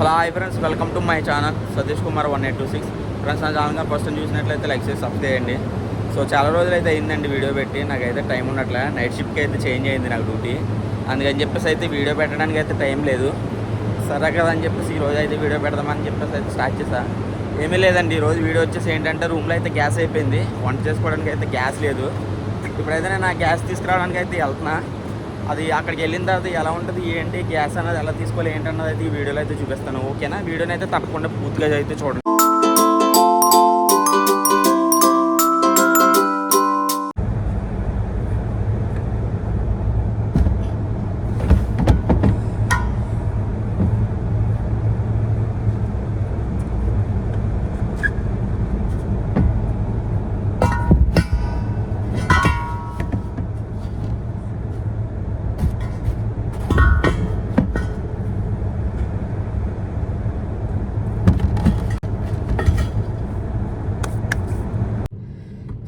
Hello hi friends welcome to my channel Satish Kumar one eight two six friends నా channel first చూసినట్లయితే like చేసి subscribe చేయండి. So చాలా రోజులు అయితే అయిందండి వీడియో పెట్టి. నాకైతే టైం ఉన్నట్లే. నైట్ షిఫ్ట్కి అయితే చేంజ్ అయింది నాకు డ్యూటీ అందుకని చెప్పేసి అయితే వీడియో పెట్టడానికి అయితే టైం లేదు. సరే కదా అని చెప్పేసి ఈ అయితే వీడియో పెడదామని చెప్పేసి అయితే స్టార్ట్ చేసా. ఏమీ లేదండి. ఈ రోజు వీడియో వచ్చేసి ఏంటంటే రూమ్లో అయితే గ్యాస్ అయిపోయింది. వంట చేసుకోవడానికి అయితే గ్యాస్ లేదు. ఇప్పుడైతే నేను ఆ గ్యాస్ తీసుకురావడానికి అయితే వెళ్తున్నా. అది అక్కడికి వెళ్ళిన తర్వాత ఎలా ఉంటుంది ఏంటి గ్యాస్ అనేది ఎలా తీసుకోవాలి ఏంటన్నది అయితే ఈ వీడియోలో అయితే చూపిస్తాను. ఓకేనా? వీడియోని అయితే తప్పకుండా పూర్తిగా అయితే చూడండి.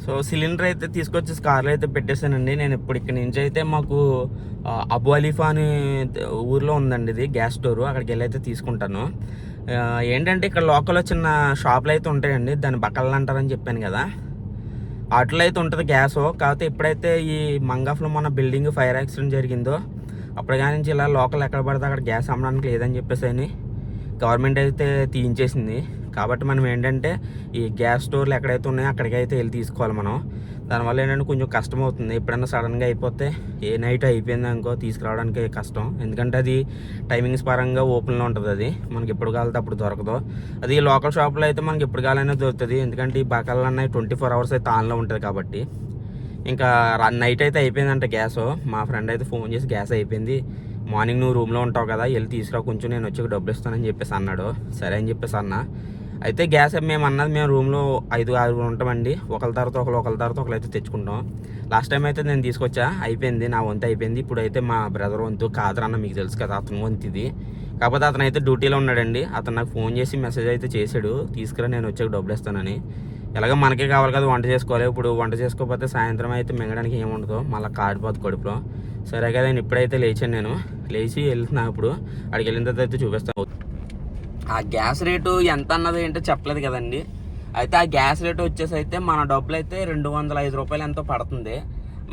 సో సిలిండర్ అయితే తీసుకొచ్చి కార్లో అయితే పెట్టేశానండి. నేను ఇప్పుడు ఇక్కడ నుంచి అయితే మాకు అబు అలీఫా అని ఊర్లో ఉందండి ఇది గ్యాస్ స్టోర్. అక్కడికి వెళ్ళి అయితే తీసుకుంటాను. ఏంటంటే ఇక్కడ లోకల్లో చిన్న షాపులు అయితే ఉంటాయండి. దాన్ని బకళ్ళు అంటారని చెప్పాను కదా. వాటిలో అయితే ఉంటుంది గ్యాస్. కాకపోతే ఎప్పుడైతే ఈ మంగాఫ్లో మన బిల్డింగ్ ఫైర్ యాక్సిడెంట్ జరిగిందో అప్పుడు కానీ నుంచి ఇలా లోకల్ ఎక్కడ పడితే అక్కడ గ్యాస్ అమ్మడానికి లేదని చెప్పేసి అని గవర్నమెంట్ అయితే తీయించేసింది. కాబట్టి మనం ఏంటంటే ఈ గ్యాస్ స్టోర్లు ఎక్కడైతే ఉన్నాయో అక్కడికి అయితే వెళ్ళి తీసుకోవాలి మనం. దానివల్ల ఏంటంటే కొంచెం కష్టం అవుతుంది. ఎప్పుడైనా సడన్గా అయిపోతే ఏ నైట్ అయిపోయింది అనుకో తీసుకురావడానికి కష్టం. ఎందుకంటే అది టైమింగ్స్ పరంగా ఓపెన్లో ఉంటుంది అది. మనకి ఎప్పుడు కావాలంటే అప్పుడు దొరకదు. అది లోకల్ షాప్లో అయితే మనకి ఎప్పుడు కావాలైనా దొరుకుతుంది. ఎందుకంటే ఈ బకాలు అన్నవి ట్వంటీ ఫోర్ అవర్స్ అయితే ఆన్లో ఉంటుంది కాబట్టి. ఇంకా నైట్ అయితే అయిపోయిందంట గ్యాస్. మా ఫ్రెండ్ అయితే ఫోన్ చేసి గ్యాస్ అయిపోయింది. మార్నింగ్ నువ్వు రూమ్లో ఉంటావు కదా వెళ్ళి తీసుకురా కొంచెం నేను వచ్చి డబ్బులు ఇస్తానని చెప్పేసి అన్నాడు. సరే అని చెప్పేసి అన్నా. అయితే గ్యాస్ మేము అన్నది మేము రూమ్లో ఐదు ఆరుగురు ఉంటామండి. ఒకరి తర్వాత ఒకరు ఒకరి తర్వాత ఒకరు అయితే తెచ్చుకుంటాం. లాస్ట్ టైం అయితే నేను తీసుకొచ్చా. అయిపోయింది నా వంతు అయిపోయింది. ఇప్పుడు అయితే మా బ్రదర్ వంతు కాదరన్న మీకు తెలుసు కదా అతను వంతు ఇది. కాకపోతే అతను అయితే డ్యూటీలో ఉన్నాడండి. అతను నాకు ఫోన్ చేసి మెసేజ్ అయితే చేశాడు. తీసుకురా నేను వచ్చాక డబ్బులు ఇస్తానని. ఎలాగో మనకే కావాలి కదా వంట చేసుకోవాలి. ఇప్పుడు వంట చేసుకోకపోతే సాయంత్రం అయితే మింగడానికి ఏముండదు మళ్ళీ కాడిపోదు కడుపులో. సరే కదా నేను ఇప్పుడైతే లేచాను నేను. లేచి వెళ్తున్నా ఇప్పుడు. అక్కడికి వెళ్ళిన తర్వాత అయితే చూపిస్తాను. ఆ గ్యాస్ రేటు ఎంత అన్నది ఏంటో చెప్పలేదు కదండి. అయితే ఆ గ్యాస్ రేటు వచ్చేసి అయితే మన డబ్బులు అయితే రెండు వందల ఐదు రూపాయలు ఎంతో పడుతుంది.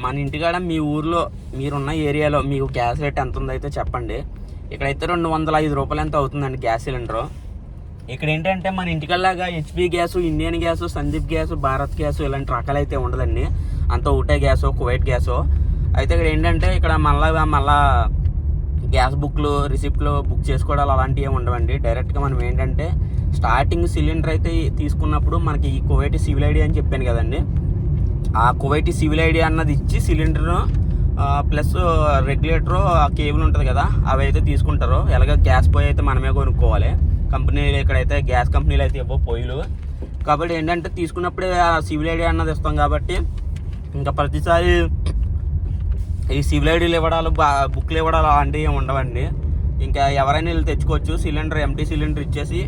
మన ఇంటికాడ మీ ఊర్లో మీరున్న ఏరియాలో మీకు గ్యాస్ రేట్ ఎంత ఉందో అయితే చెప్పండి. ఇక్కడైతే రెండు వందల ఐదు రూపాయలు ఎంత అవుతుందండి గ్యాస్ సిలిండరు. ఇక్కడ ఏంటంటే మన ఇంటికల్లాగా HP gas Indian gas Sandeep gas Bharat gas ఇలాంటి రకాలు అయితే ఉండదండి. అంత ఒకటే గ్యాస్ కువైట్ గ్యాస్. అయితే ఇక్కడ ఏంటంటే ఇక్కడ మళ్ళా మళ్ళా గ్యాస్ బుక్లు రిసిప్ట్లు బుక్ చేసుకోవడాలు అలాంటివి ఏమి ఉండవండి. డైరెక్ట్గా మనం ఏంటంటే స్టార్టింగ్ సిలిండర్ అయితే తీసుకున్నప్పుడు మనకి ఈ కువైటీ సివిల్ ఐడి అని చెప్పాను కదండి. ఆ కువైటీ సివిల్ ఐడి అన్నది ఇచ్చి సిలిండర్ను ప్లస్ రెగ్యులేటర్ ఆ కేబుల్ ఉంటుంది కదా అవి అయితే తీసుకుంటారు. ఎలాగ గ్యాస్ పొయ్యి అయితే మనమే కొనుక్కోవాలి. కంపెనీలు ఇక్కడైతే గ్యాస్ కంపెనీలు అయితే ఇవ్వవు పొయ్యిలు. కాబట్టి ఏంటంటే తీసుకున్నప్పుడే ఆ సివిల్ ఐడి అన్నది ఇస్తాం కాబట్టి ఇంకా ప్రతిసారి ఈ సివిల్ ఐడీలు ఇవ్వడాలు బా బుక్లు ఇవ్వడాలు అలాంటివి ఏమి ఉండవండి. ఇంకా ఎవరైనా వీళ్ళు తెచ్చుకోవచ్చు సిలిండర్ ఎంటీ సిలిండర్ ఇచ్చేసి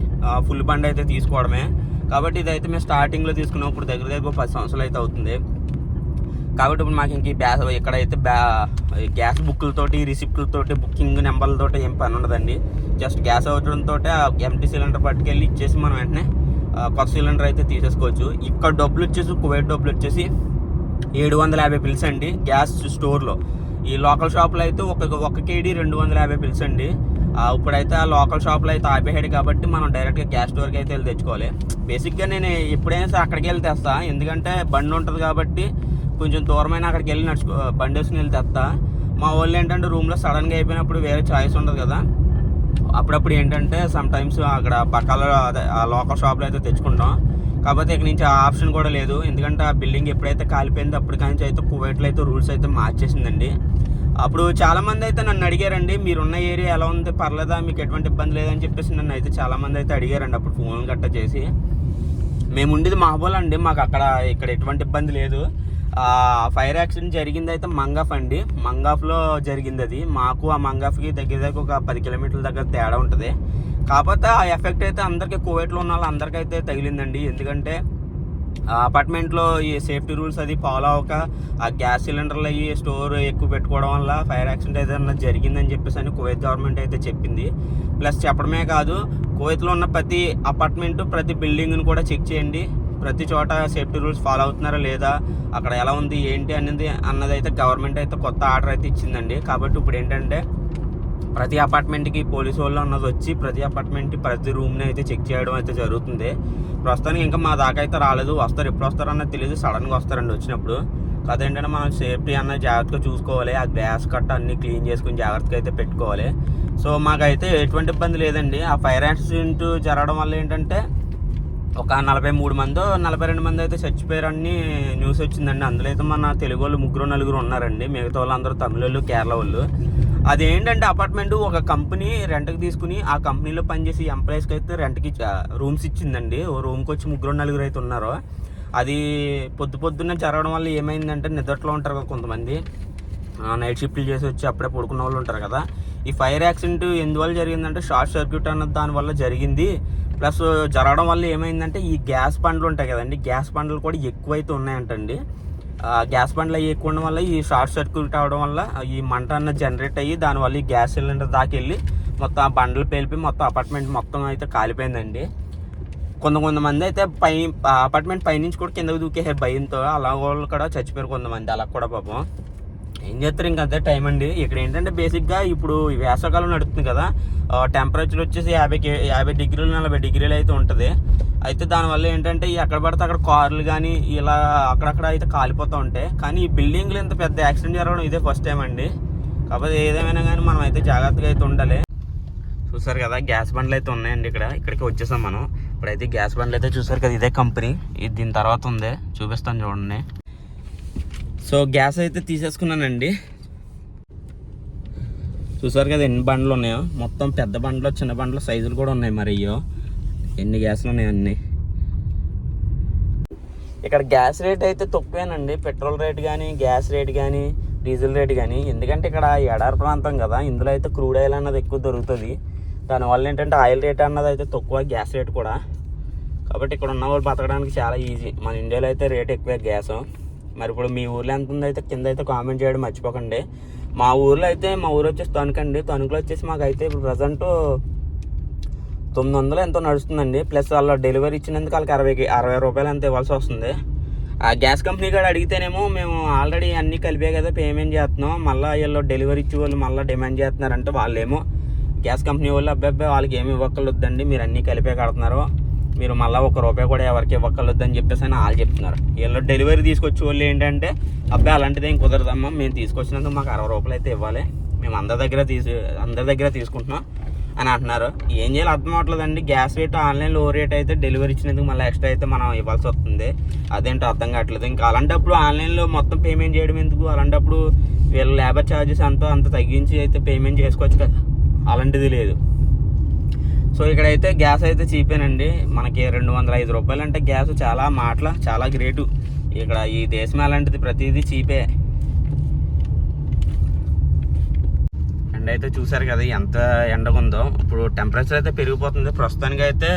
ఫుల్ బండ్ అయితే తీసుకోవడమే. కాబట్టి ఇదైతే మేము స్టార్టింగ్లో తీసుకున్నాం ఇప్పుడు దగ్గర దగ్గర ఒక పది సంవత్సరాలు అయితే అవుతుంది. కాబట్టి ఇప్పుడు మాకు ఇంక బ్యా ఇక్కడైతే బ్యా గ్యాస్ బుక్లతోటి రిసిప్ట్లతోటి బుకింగ్ నెంబర్లతోటి ఏం పని ఉండదండి. జస్ట్ గ్యాస్ అవడంతో ఎంటీ సిలిండర్ పట్టుకెళ్ళి ఇచ్చేసి మనం వెంటనే కొత్త సిలిండర్ అయితే తీసేసుకోవచ్చు. ఇక్కడ డబ్బులు వచ్చేసి కువైట్ డబ్బులు వచ్చేసి ఏడు వందల యాభై పిల్స్ అండి గ్యాస్ స్టోర్లో ఈ లోకల్ షాప్లో అయితే ఒక ఒక కేడీ రెండు వందల యాభై పిల్స్ అండి. ఇప్పుడైతే ఆ లోకల్ షాప్లో అయితే ఆపేహాడు కాబట్టి మనం డైరెక్ట్గా గ్యాస్ స్టోర్కి అయితే వెళ్ళి తెచ్చుకోవాలి. బేసిక్గా నేను ఎప్పుడైనా సరే అక్కడికి వెళ్ళి తెస్తా. ఎందుకంటే బండి ఉంటుంది కాబట్టి కొంచెం దూరమైన అక్కడికి వెళ్ళి నడుచుకో బండి వేసుకుని వెళ్ళి తెస్తా. మా వాళ్ళు ఏంటంటే రూమ్లో సడన్గా అయిపోయినప్పుడు వేరే చాయిస్ ఉండదు కదా. అప్పుడప్పుడు ఏంటంటే సమ్ టైమ్స్ అక్కడ పక్కల అదే ఆ లోకల్ షాప్లో అయితే తెచ్చుకుంటాం. కాకపోతే ఇక్కడ నుంచి ఆ ఆప్షన్ కూడా లేదు. ఎందుకంటే ఆ బిల్డింగ్ ఎప్పుడైతే కాలిపోయిందో అప్పటికాంచి అయితే కువైట్లో అయితే రూల్స్ అయితే మార్చేసిందండి. అప్పుడు చాలామంది అయితే నన్ను అడిగారండి మీరున్న ఏరియా ఎలా ఉంది? పర్లేదా? మీకు ఎటువంటి ఇబ్బంది లేదని చెప్పేసి నన్ను అయితే చాలా మంది అయితే అడిగారండి అప్పుడు ఫోన్ గట్ట చేసి. మేము ఉండేది మహబూల్ అండి మాకు అక్కడ ఇక్కడ ఎటువంటి ఇబ్బంది లేదు. ఫైర్ యాక్సిడెంట్ జరిగింది అయితే మంగాఫ్ అండి. మంగాఫ్లో జరిగింది అది మాకు ఆ మంగాఫ్కి దగ్గర దగ్గర ఒక పది కిలోమీటర్ల దగ్గర తేడా ఉంటుంది. కాకపోతే ఆ ఎఫెక్ట్ అయితే అందరికీ కోవిడ్లో ఉన్న వాళ్ళందరికీ అయితే తగిలిందండి. ఎందుకంటే ఆ అపార్ట్మెంట్లో ఈ సేఫ్టీ రూల్స్ అది ఫాలో అవ్వక ఆ గ్యాస్ సిలిండర్లు అయ్యి స్టోర్ ఎక్కువ పెట్టుకోవడం వల్ల ఫైర్ యాక్సిడెంట్ ఏదైనా జరిగిందని చెప్పేసి అని కువైత్ గవర్నమెంట్ అయితే చెప్పింది. ప్లస్ చెప్పడమే కాదు కువైత్లో ఉన్న ప్రతి అపార్ట్మెంట్ ప్రతి బిల్డింగ్ని కూడా చెక్ చేయండి. ప్రతి చోట సేఫ్టీ రూల్స్ ఫాలో అవుతున్నారా లేదా? అక్కడ ఎలా ఉంది? ఏంటి? అనేది అన్నది అయితే గవర్నమెంట్ అయితే కొత్త ఆర్డర్ అయితే ఇచ్చిందండి. కాబట్టి ఇప్పుడు ఏంటంటే ప్రతి అపార్ట్మెంట్కి పోలీసు వాళ్ళు అన్నది వచ్చి ప్రతి అపార్ట్మెంట్కి ప్రతి రూమ్ని అయితే చెక్ చేయడం అయితే జరుగుతుంది. ప్రస్తుతానికి ఇంకా మా దాకా అయితే రాలేదు. వస్తారు ఎప్పుడు వస్తారో అన్నది తెలియదు సడన్గా వస్తారండి వచ్చినప్పుడు. అదేంటంటే మనం సేఫ్టీ అన్న జాగ్రత్తగా చూసుకోవాలి. ఆ గ్యాస్ కట్ట అన్ని క్లీన్ చేసుకుని జాగ్రత్తగా అయితే పెట్టుకోవాలి. సో మాకైతే ఎటువంటి ఇబ్బంది లేదండి. ఆ ఫైర్ యాక్సిడెంట్ జరగడం వల్ల ఏంటంటే ఒక నలభై మూడు మందో నలభై రెండు మంది అయితే చచ్చిపోయారని న్యూస్ వచ్చిందండి. అందులో అయితే మన తెలుగు వాళ్ళు ముగ్గురు నలుగురు ఉన్నారండి. మిగతా వాళ్ళందరూ తమిళ వాళ్ళు కేరళ వాళ్ళు. అది ఏంటంటే అపార్ట్మెంట్ ఒక కంపెనీ రెంట్కి తీసుకుని ఆ కంపెనీలో పనిచేసే ఎంప్లాయీస్కి అయితే రెంట్కి రూమ్స్ ఇచ్చిందండి. ఓ రూమ్కి వచ్చి ముగ్గురు నలుగురు అయితే ఉన్నారు. అది పొద్దు పొద్దున్న జరగడం వల్ల ఏమైందంటే నిద్రలో ఉంటారు కదా కొంతమంది. నైట్ షిఫ్ట్లు చేసి వచ్చి అప్పుడే పడుకున్న వాళ్ళు ఉంటారు కదా. ఈ ఫైర్ యాక్సిడెంట్ ఎందువల్ల జరిగిందంటే షార్ట్ సర్క్యూట్ అన్న దానివల్ల జరిగింది. ప్లస్ జరగడం వల్ల ఏమైందంటే ఈ గ్యాస్ బండ్లు ఉంటాయి కదండి గ్యాస్ బండ్లు కూడా ఎక్కువైతే ఉన్నాయంటండి. గ్యాస్ బండ్లు అవి ఎక్కువ ఉండడం వల్ల ఈ షార్ట్ సర్క్యూట్ అవడం వల్ల ఈ మంట అన్న జనరేట్ అయ్యి దానివల్ల ఈ గ్యాస్ సిలిండర్ దాకా వెళ్ళి మొత్తం ఆ బండ్లు పేలిపి మొత్తం అపార్ట్మెంట్ మొత్తం అయితే కాలిపోయిందండి. కొంత కొంతమంది అయితే పై అపార్ట్మెంట్ పైనుంచి కూడా కిందకు దూకేసారు భయంతో అలా వాళ్ళు కూడా చచ్చిపోయారు కొంతమంది అలా కూడా పాపం. ఏం చేస్తారు? ఇంకా అదే టైం అండి. ఇక్కడ ఏంటంటే బేసిక్గా ఇప్పుడు వేసవకాలం నడుస్తుంది కదా టెంపరేచర్ వచ్చేసి యాభై యాభై డిగ్రీలు నలభై డిగ్రీలు అయితే ఉంటుంది. అయితే దానివల్ల ఏంటంటే ఎక్కడ పడితే అక్కడ కార్లు కానీ ఇలా అక్కడక్కడ అయితే కాలిపోతూ ఉంటాయి. కానీ ఈ బిల్డింగ్లు ఇంత పెద్ద యాక్సిడెంట్ జరగడం ఇదే ఫస్ట్ టైం అండి. కాకపోతే ఏదేమైనా కానీ మనం అయితే జాగ్రత్తగా అయితే ఉండాలి. చూసారు కదా గ్యాస్ బండ్లు అయితే ఉన్నాయండి ఇక్కడ. ఇక్కడికి వచ్చేసాం మనం. ఇప్పుడైతే గ్యాస్ బండ్లు అయితే చూసారు కదా ఇదే కంపెనీ ఇది దీని తర్వాత ఉంది. చూపిస్తాను చూడండి. సో గ్యాస్ అయితే తీసేసుకున్నానండి. చూసారు కదా ఎన్ని బండ్లు ఉన్నాయో? మొత్తం పెద్ద బండ్లు చిన్న బండ్లు సైజులు కూడా ఉన్నాయి మరి అయ్యో ఎన్ని గ్యాస్లు ఉన్నాయి అన్నీ? ఇక్కడ గ్యాస్ రేట్ అయితే తక్కువేనండి. పెట్రోల్ రేట్ కానీ గ్యాస్ రేట్ కానీ డీజిల్ రేట్ కానీ ఎందుకంటే ఇక్కడ ఎడారి ప్రాంతం కదా ఇందులో అయితే క్రూడ్ ఆయిల్ అన్నది ఎక్కువ దొరుకుతుంది. దానివల్ల ఏంటంటే ఆయిల్ రేట్ అన్నది అయితే తక్కువ గ్యాస్ రేట్ కూడా. కాబట్టి ఇక్కడ ఉన్న వాళ్ళు బతకడానికి చాలా ఈజీ. మన ఇండియాలో అయితే రేట్ ఎక్కువే గ్యాస్. మరి ఇప్పుడు మీ ఊర్లో ఎంత ఉందో అయితే కింద అయితే కామెంట్ చేయడం మర్చిపోకండి. మా ఊర్లో అయితే మా ఊరు వచ్చేసి తణుకండి తణుకులో వచ్చేసి మాకు అయితే ఇప్పుడు ప్రజెంట్ తొమ్మిది వందలు ఎంతో నడుస్తుందండి. ప్లస్ వాళ్ళ డెలివరీ ఇచ్చినందుకు వాళ్ళకి అరవై అరవై రూపాయలు ఎంత ఇవ్వాల్సి వస్తుంది. ఆ గ్యాస్ కంపెనీ కూడా అడిగితేనేమో మేము ఆల్రెడీ అన్నీ కలిపే కదా పేమెంట్ చేస్తున్నాం. మళ్ళీ వీళ్ళు డెలివరీ ఇచ్చే వాళ్ళు మళ్ళీ డిమాండ్ చేస్తున్నారంటే వాళ్ళేమో గ్యాస్ కంపెనీ వాళ్ళు అబ్బాయి వాళ్ళకి ఏమి ఇవ్వక్కర్లేదండి. మీరు అన్నీ కలిపే కడుతున్నారు. మీరు మళ్ళీ ఒక రూపాయి కూడా ఎవరికి ఇవ్వక్కర్లొద్దని చెప్పేసి అని వాళ్ళు చెప్తున్నారు. వీళ్ళు డెలివరీ తీసుకొచ్చే వాళ్ళు ఏంటంటే అబ్బాయి అలాంటిది ఏం కుదరదమ్మా మేము తీసుకొచ్చినందుకు మాకు అరవై రూపాయలు అయితే ఇవ్వాలి మేము అందరి దగ్గర తీసు అందరి దగ్గర తీసుకుంటున్నాం అని అంటున్నారు. ఏం చేయాలి అర్థం అవట్లేదండి. గ్యాస్ రేట్ ఆన్లైన్లో రేట్ అయితే డెలివరీ ఇచ్చినందుకు మళ్ళీ ఎక్స్ట్రా అయితే మనం ఇవ్వాల్సి వస్తుంది. అదేంటో అర్థం కావట్లేదు. ఇంకా అలాంటప్పుడు ఆన్లైన్లో మొత్తం పేమెంట్ చేయడం ఎందుకు? అలాంటప్పుడు వీళ్ళ లేబర్ ఛార్జెస్ అంతా అంత తగ్గించి అయితే పేమెంట్ చేసుకోవచ్చు కదా. అలాంటిది లేదు. సో ఇక్కడైతే గ్యాస్ అయితే చీపేనండి. మనకి రెండు వందల ఐదు రూపాయలు అంటే గ్యాస్ చాలా మాటల చాలా గ్రేటు. ఇక్కడ ఈ దేశం అలాంటిది ప్రతిదీ చీపే. ఎండ అయితే చూసారు కదా ఎంత ఎండగా ఉందో ఇప్పుడు టెంపరేచర్ అయితే పెరిగిపోతుంది. ప్రస్తుతానికి అయితే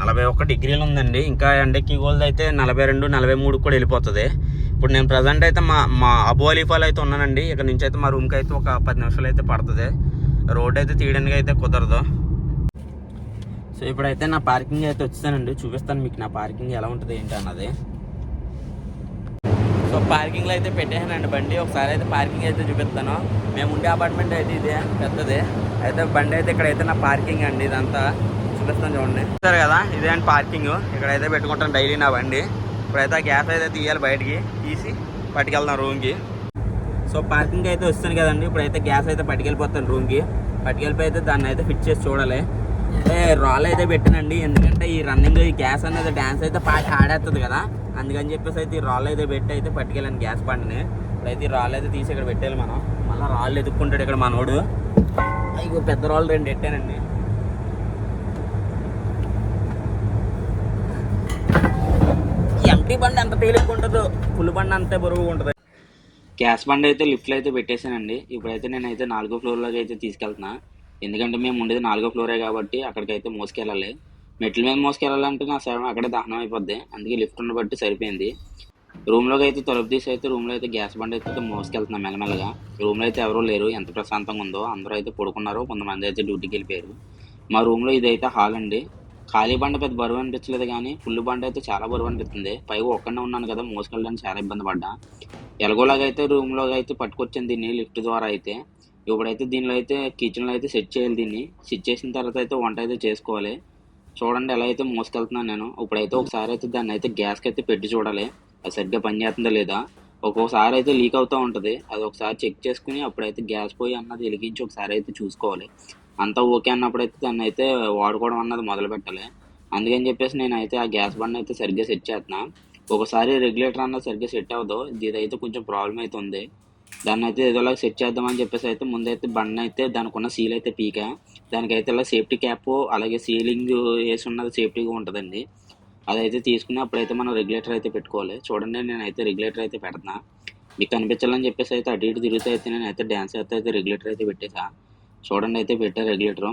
నలభై ఒక్క డిగ్రీలు ఉందండి ఇంకా ఎండకి గోల్డ్ అయితే నలభై రెండు నలభై మూడు కూడా వెళ్ళిపోతుంది. ఇప్పుడు నేను ప్రజెంట్ అయితే మా మా అబు అలీఫాలో అయితే ఉన్నానండి. ఇక్కడ నుంచి అయితే మా రూమ్కి అయితే ఒక పది నిమిషాలు అయితే పడుతుంది. రోడ్ అయితే తీయడానికి అయితే కుదరదు. సో ఇప్పుడైతే నా పార్కింగ్ అయితే వచ్చేసానండి. చూపిస్తాను మీకు నా పార్కింగ్ ఎలా ఉంటుంది ఏంటి అన్నది. సో పార్కింగ్లో అయితే పెట్టేసానండి బండి. ఒకసారి అయితే పార్కింగ్ అయితే చూపిస్తాను. మేము ఉండే అపార్ట్మెంట్ అయితే ఇదే పెద్దది. అయితే బండి అయితే ఇక్కడైతే నా పార్కింగ్ అండి. ఇదంతా చూపిస్తాను చూడండి. చూస్తారు కదా ఇదే అండి పార్కింగ్. ఇక్కడైతే పెట్టుకుంటాను డైలీ నా బండి. ఇప్పుడైతే గ్యాస్ అయితే తీయాలి బయటికి. తీసి పట్టుకెళ్తాను రూమ్కి. సో పార్కింగ్ అయితే వస్తాను కదండి. ఇప్పుడైతే గ్యాస్ అయితే పట్టుకెళ్ళిపోతాను రూమ్కి. పట్టుకెళ్ళిపోయి అయితే దాన్ని అయితే ఫిట్ చేసి చూడాలి. రాల్ అయితే పెట్టానండి. ఎందుకంటే ఈ రన్నింగ్ ఈ గ్యాస్ అనేది డ్యాన్స్ అయితే పాట ఆడేస్తుంది కదా. అందుకని చెప్పేసి అయితే ఈ రాళ్ళు అయితే పెట్టి అయితే పట్టుకెళ్ళాను గ్యాస్ బండిని. ఇప్పుడైతే ఈ రాళ్ళు అయితే తీసి ఇక్కడ పెట్టాలి మనం. మళ్ళీ రాళ్ళు ఎదుక్కుంటాడు ఇక్కడ మనోడు. ఇగో పెద్ద రాళ్ళు రెండు పెట్టానండి ఎంటీ బండి ఎంత తేలిగ్గా ఉంటుందో. ఫుల్ బండి అంతే బరువుగా ఉంటుంది. గ్యాస్ బండి అయితే లిఫ్ట్లో అయితే పెట్టేశానండి. ఇప్పుడైతే నేనైతే నాలుగో ఫ్లోర్లోకి అయితే తీసుకెళ్తున్నా. ఎందుకంటే మేము ఉండేది నాలుగో ఫ్లోరే కాబట్టి అక్కడికైతే మోసుకెళ్ళాలి. మెట్ల మీద మోసుకెళ్ళాలంటే నా శవం అక్కడే దహనం అయిపోద్ది. అందుకే లిఫ్ట్ ఉన్న బట్టి సరిపోయింది. రూమ్లోకి అయితే తలుపు తీసి అయితే రూమ్లో అయితే గ్యాస్ బండి అయితే మోసుకెళ్తున్నాం మెల్లమెల్లగా. రూమ్లో అయితే ఎవరూ లేరు. ఎంత ప్రశాంతంగా ఉందో అందరూ అయితే పడుకున్నారు. కొంతమంది అయితే డ్యూటీకి వెళ్ళిపోయారు. మా రూమ్లో ఇదైతే హాల్ అండి. ఖాళీ బండ పెద్ద బరువు అనిపించలేదు కానీ ఫుల్ బండ అయితే చాలా బరువు అనిపిస్తుంది. పైగా ఒక్కడే ఉన్నాను కదా మోసుకెళ్ళడానికి చాలా ఇబ్బంది పడ్డా. ఎలాగోలాగా అయితే రూమ్లో అయితే పట్టుకొచ్చింది దీన్ని లిఫ్ట్ ద్వారా అయితే. ఇప్పుడైతే దీనిలో అయితే కిచెన్లో అయితే సెట్ చేయాలి దీన్ని. సెట్ చేసిన తర్వాత అయితే వంట అయితే చేసుకోవాలి. చూడండి ఎలా అయితే మోసుకెళ్తున్నాను నేను. ఇప్పుడైతే ఒకసారి అయితే దాన్ని అయితే గ్యాస్కి అయితే పెట్టి చూడాలి. అది సరిగ్గా పనిచేస్తుందా లేదా? ఒక్కొక్కసారి అయితే లీక్ అవుతూ ఉంటుంది. అది ఒకసారి చెక్ చేసుకుని అప్పుడైతే గ్యాస్ పోయి అన్నది వెలిగించి ఒకసారి అయితే చూసుకోవాలి. అంతా ఓకే అన్నప్పుడైతే దాన్ని అయితే వాడుకోవడం అన్నది మొదలు పెట్టాలి. అందుకని చెప్పేసి నేను అయితే ఆ గ్యాస్ బండ్ అయితే సరిగ్గా సెట్ చేస్తున్నా. ఒకసారి రెగ్యులేటర్ అన్నది సరిగ్గా సెట్ అవ్వదు. ఇదైతే కొంచెం ప్రాబ్లం అయితే ఉంది. దాన్ని అయితే ఏదోలా సెట్ చేద్దామని చెప్పేసి అయితే ముందైతే బండ్ అయితే దానికి ఉన్న సీల్ అయితే పీక. దానికైతే ఇలా సేఫ్టీ క్యాప్ అలాగే సీలింగ్ వేసి ఉన్నది సేఫ్టీగా ఉంటుందండి. అదైతే తీసుకుని అప్పుడైతే మనం రెగ్యులేటర్ అయితే పెట్టుకోవాలి. చూడండి నేనైతే రెగ్యులేటర్ అయితే పెడుతున్నా మీకు కనిపించాలని చెప్పేసి అయితే అటు ఇటు తిరుగుతూ అయితే నేను అయితే డ్యాన్స్ అయితే అయితే రెగ్యులేటర్ అయితే పెట్టేసా. చూడండి అయితే పెట్టా రెగ్యులేటర్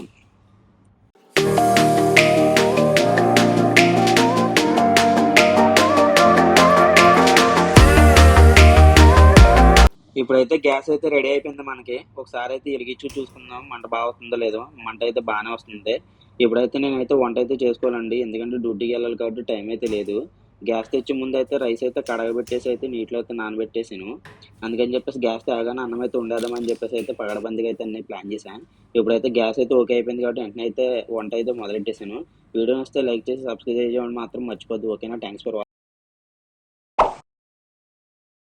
ఇప్పుడైతే గ్యాస్ అయితే రెడీ అయిపోయింది మనకి. ఒకసారి అయితే ఇరిగిచ్చి చూసుకుందాం. మంట బాగా వస్తుందో లేదో. మంట అయితే బాగానే వస్తుంది. ఇప్పుడైతే నేనైతే వంట అయితే చేసుకోవాలండి. ఎందుకంటే డ్యూటీకి వెళ్ళాలి కాబట్టి టైం అయితే లేదు. గ్యాస్ తెచ్చే ముందు అయితే రైస్ అయితే కడగబెట్టేసి అయితే నీటిలో అయితే నానబెట్టేసాను. అందుకని చెప్పేసి గ్యాస్ తాగానే అన్నం అయితే ఉండేదామని చెప్పేసి అయితే పగడబందిగా అయితే అన్ని ప్లాన్ చేశాను. ఇప్పుడైతే గ్యాస్ అయితే ఓకే అయిపోయింది కాబట్టి వెంటనే అయితే వంట అయితే మొదలెట్టేసాను. వీడియో వస్తే లైక్ చేసి సబ్స్క్రైబ్ చేయడం మాత్రం మర్చిపోద్దు. ఓకేనా? Thanks for